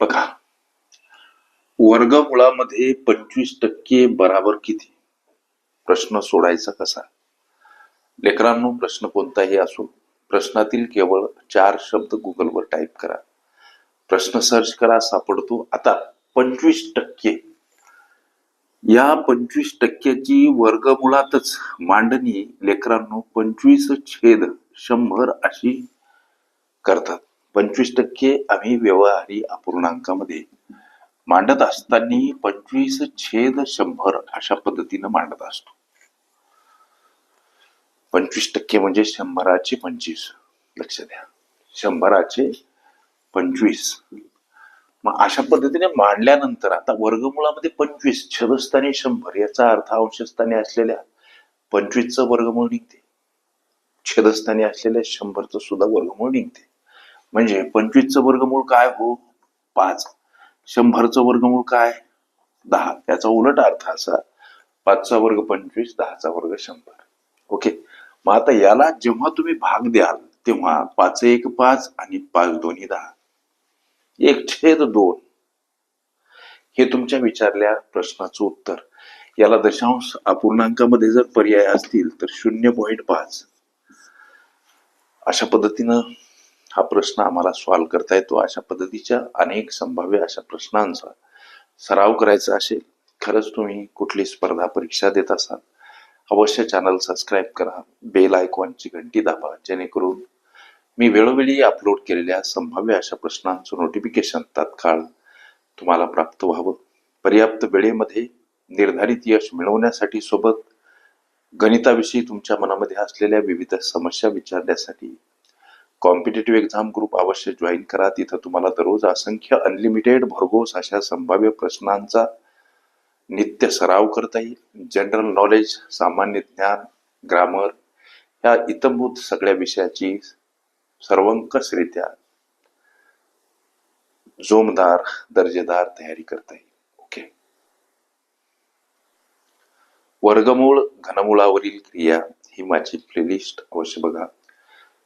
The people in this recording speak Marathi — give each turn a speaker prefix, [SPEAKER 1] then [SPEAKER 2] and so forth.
[SPEAKER 1] बघा. वर्गमुळामध्ये पंचवीस टक्के बराबर किती? प्रश्न सोडायचा कसा? लेकरांनो प्रश्न कोणताही असो प्रश्नातील केवळ चार शब्द गुगलवर टाईप करा. प्रश्न सर्च करा सापडतो. आता पंचवीस टक्के. या पंचवीस टक्क्याची वर्गमुळातच मांडणी लेकरांनो पंचवीस छेद शंभर अशी करतात. पंचवीस टक्के आम्ही व्यवहारी अपूर्णांकामध्ये मांडत असताना पंचवीस छेद शंभर अशा पद्धतीनं मांडत असतो. पंचवीस टक्के म्हणजे शंभराचे पंचवीस. लक्ष द्या. शंभराचे पंचवीस. मग अशा पद्धतीने मांडल्यानंतर आता वर्गमुळामध्ये पंचवीस छदस्थानी शंभर याचा अर्थ अंशस्थानी असलेल्या पंचवीसचं वर्गमूळ निघते. छेदस्थानी असलेल्या शंभरचं सुद्धा वर्गमूळ निघते. म्हणजे पंचवीसचं वर्गमूळ काय हो? पाच. शंभरचं वर्गमूळ काय? दहा. त्याचा उलट अर्थ असा पाचचा वर्ग पंचवीस दहाचा वर्ग शंभर. ओके. मग आता याला जेव्हा तुम्ही भाग द्याल तेव्हा पाच एक पाच आणि पाच दोन्ही दहा. एक छेद दोन. हे तुमच्या विचारल्या प्रश्नाचं उत्तर. याला दशांश अपूर्णांकामध्ये जर पर्याय असतील तर शून्य पॉईंट पाच. अशा पद्धतीनं हा प्रश्न आम्हाला सॉल्व्ह करता येतो. अशा पद्धतीच्या अनेक संभाव्य अशा प्रश्नांचा सराव करायचा असेल खरंच तुम्ही कुठली स्पर्धा परीक्षा देत असाल अवश्य चॅनल सबस्क्राईब करा बेल आयकॉनची घंटी दाबा जेणेकरून मी वेळोवेळी अपलोड केलेल्या संभाव्य अशा प्रश्नांचं नोटिफिकेशन तात्काळ तुम्हाला प्राप्त व्हावं. पर्याप्त वेळेमध्ये निर्धारित यश मिळवण्यासाठी सोबत गणिताविषयी तुमच्या मनामध्ये असलेल्या विविध समस्या विचारण्यासाठी कॉम्पिटेटिव्ह एक्झाम ग्रुप अवश्य जॉईन करा. तिथं तुम्हाला दररोज असंख्य अनलिमिटेड भरघोस अशा संभाव्य प्रश्नांचा नित्य सराव करता येईल. जनरल नॉलेज सामान्य ज्ञान ग्रामर या इतंभूत सगळ्या विषयाची सर्वंकसरित्या जोमदार दर्जेदार तयारी करता येईल. ओके वर्गमूळ घनमुळावरील क्रिया ही माझी प्लेलिस्ट अवश्य बघा.